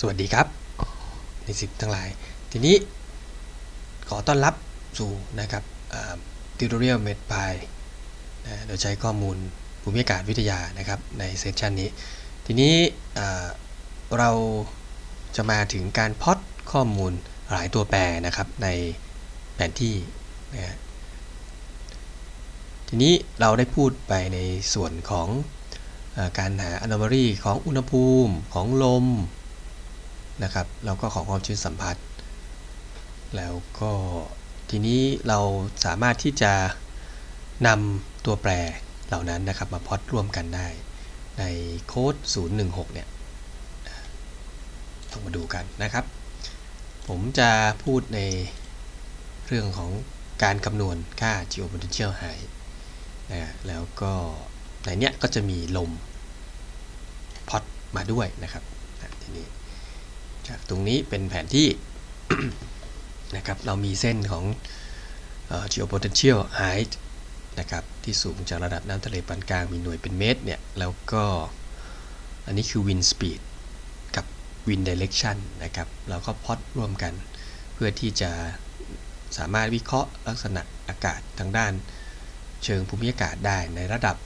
สวัสดีครับนิสิตทั้งหลาย ทีนี้ขอต้อนรับสู่นะครับติวตอเรียลเมดพายโดยใช้ข้อมูลภูมิอากาศวิทยานะครับในเซสชันนี้ ทีนี้เราจะมาถึงการพอตข้อมูลหลายตัวแปรนะครับในแผนที่นะทีนี้เราได้พูดไปในส่วนของการหา anomaly ของอุณหภูมิของลม นะครับแล้วก็ของความชื้นสัมผัส แล้วก็ทีนี้เราสามารถที่จะนำตัวแปรเหล่านั้นนะครับมาพอตร่วมกันได้ ในโค้ด 016 เนี่ยต้องมาดูกันนะครับ ผมจะพูดในเรื่องของการคำนวณค่า geopotential high นะแล้วก็ในเนี้ยก็จะมีลมพอตมาด้วยนะครับทีนี้ ตรงนี้เป็นแผนที่นะครับเรามีเส้นของเอ่อ geopotential height นะครับที่สูงจากระดับน้ำทะเลปานกลางมีหน่วยเป็นเมตรเนี่ย แล้วก็อันนี้คือ wind speed กับ wind direction นะครับเราก็พอตร่วมกัน เพื่อที่จะสามารถวิเคราะห์ลักษณะอากาศทางด้านเชิงภูมิอากาศได้ในระดับ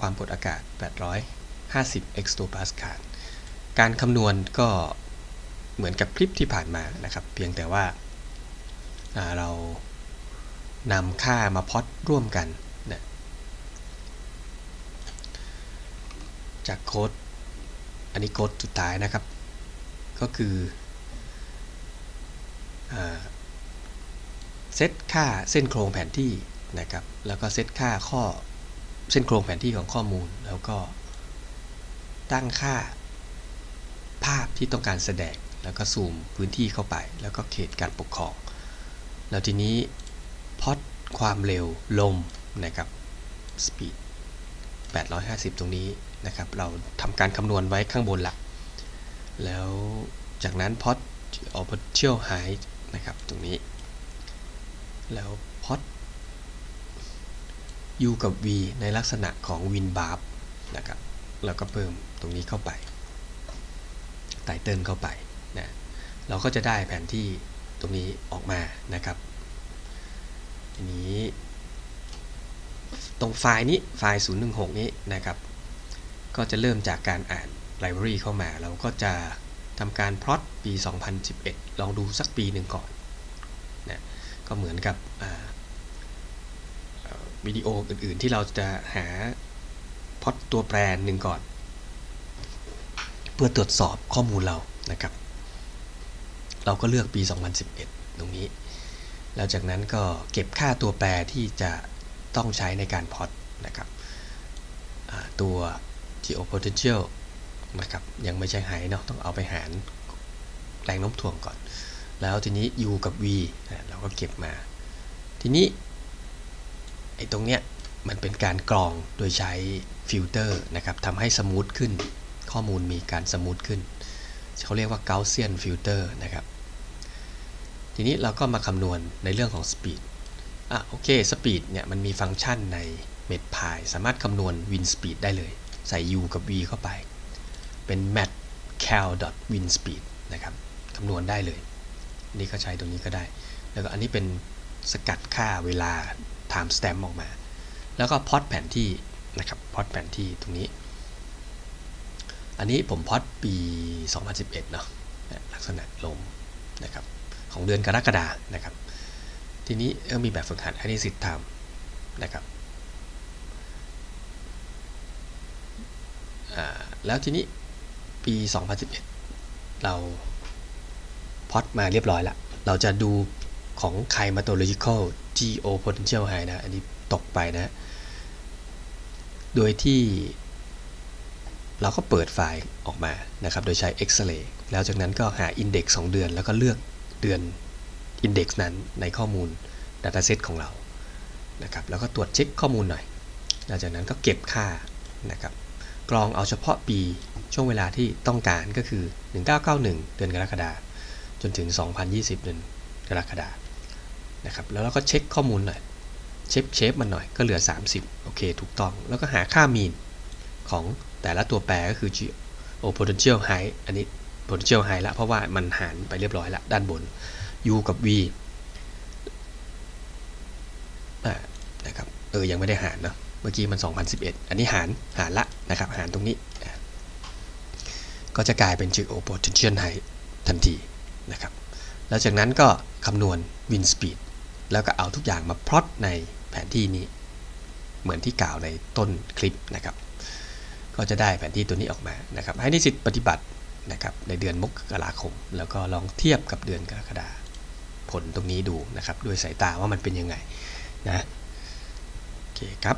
ความกดอากาศ 850 hectopascal การคำนวณก็ เหมือนกับคลิปที่ผ่านมานะครับ เพียงแต่ว่าาเรานำค่ามาพอตร่วมกันนะจากโค้ด อันนี้โค้ดสุดท้ายนะครับ ก็คือเซตค่าเส้นโครงแผนที่นะครับ แล้วก็เซตค่าข้อเส้นโครงแผนที่ของข้อมูล แล้วก็ตั้งค่าภาพที่ต้องการแสดง แล้วก็ซูมพื้นที่เข้าไป แล้วก็เขตการปกครอง แล้วทีนี้พอดความเร็วลมนะครับ speed 850 ตรงนี้นะครับ เราทำการคำนวณไว้ข้างบนละ แล้วจากนั้นพอด optical height นะครับ ตรงนี้ แล้วพอด u กับ v ในลักษณะของ wind bar นะครับ แล้วก็เพิ่มตรงนี้เข้าไปไตเติลเข้าไป นะเราก็จะได้แผนที่ตรงนี้ออกมานะครับทีนี้ตรงไฟล์นี้ไฟล์ 016 นี้นะครับ ก็จะเริ่มจากการอ่าน library เข้ามา เราก็จะทำการพลอตปี 2011 ลองดูสักปีหนึ่งก่อนนะก็เหมือนกับวิดีโออื่นๆที่เราจะหาพอตตัวแปรหนึ่งก่อน เพื่อตรวจสอบข้อมูลเรานะครับ เราก็เลือกปี 2011 ตรงนี้ แล้วจากนั้นก็เก็บค่าตัวแปรที่จะต้องใช้ในการพอตนะครับตัว geopotential นะครับยังไม่ใช่หายเนาะต้องเอาไปหารแรงโน้มถ่วงก่อน แล้วทีนี้ u กับ v เราก็เก็บมา ทีนี้ไอ้ตรงเนี้ยมันเป็นการกรองโดยใช้ฟิลเตอร์นะครับทำให้สมูทขึ้น ข้อมูลมีการสมูทขึ้น เขาเรียกว่า Gaussian filter นะครับ ทีนี้เราก็มาคำนวณในเรื่องของ speed อะโอเค speed เนี่ยมันมีฟังก์ชันใน MedPy สามารถคำนวณ wind speed ได้เลย ใส่ u กับ v เข้าไป เป็น mat cal win speed นะครับคำนวณได้เลย นี่ก็ใช้ตรงนี้ก็ได้ แล้วก็อันนี้เป็นสกัดค่าเวลา time stamp ออกมา แล้วก็พอดแผนที่นะครับพอดแผนที่ตรงนี้ อันนี้ผมพอดปี 2011 เนาะลักษณะลมนะครับ ของเดือนกรกฎานะครับ ทีนี้ก็มีแบบฝึกหัดให้นิสิตทำนะครับแล้วทีนี้ปี 2011 เราพอดมาเรียบร้อยแล้วเราจะดูของ climatological geopotential high นะ อันนี้ตกไปนะ โดยที่เราก็เปิดไฟล์ออกมานะครับ โดยใช้ Excel แล้วจากนั้นก็หา Index 2 เดือนแล้วก็เลือก เดือน Index นั้นในข้อมูล Dataset ของเรานะครับแล้วก็ตรวจเช็คข้อมูลหน่อย หลังจากนั้นก็เก็บค่านะครับกรองเอาเฉพาะปีช่วงเวลาที่ต้องการก็คือ 1991 เดือนกรกฎาคมจนถึง 2020 เดือนกรกฎาคมนะครับแล้วเราก็เช็คข้อมูลหน่อย เช็คเชฟมันหน่อยก็เหลือ 30 โอเค ถูกต้อง แล้วก็หาค่ามีนของแต่ละตัวแปรก็คือ geo potential height อันนี้ potential high ละเพราะว่ามันหารไปเรียบร้อยละด้านบน u กับ v นะครับเออยังไม่ได้หารเนาะเมื่อกี้มัน 2011 อันนี้หารหารละนะครับหารตรงนี้ ก็จะกลายเป็น geo potential high ทันทีนะครับแล้วจากนั้นก็คำนวณ wind speed แล้วก็เอาทุกอย่างมาพลอตในแผนที่นี้ เหมือนที่กล่าวในต้นคลิปนะครับ ก็จะได้แผนที่ตัวนี้ออกมานะครับ ให้นิสิตปฏิบัติ นะครับในเดือนมกราคม แล้วก็ลองเทียบกับเดือนกรกฎาผลตรงนี้ดูนะครับด้วยสายตาว่ามันเป็นยังไงนะโอเคครับ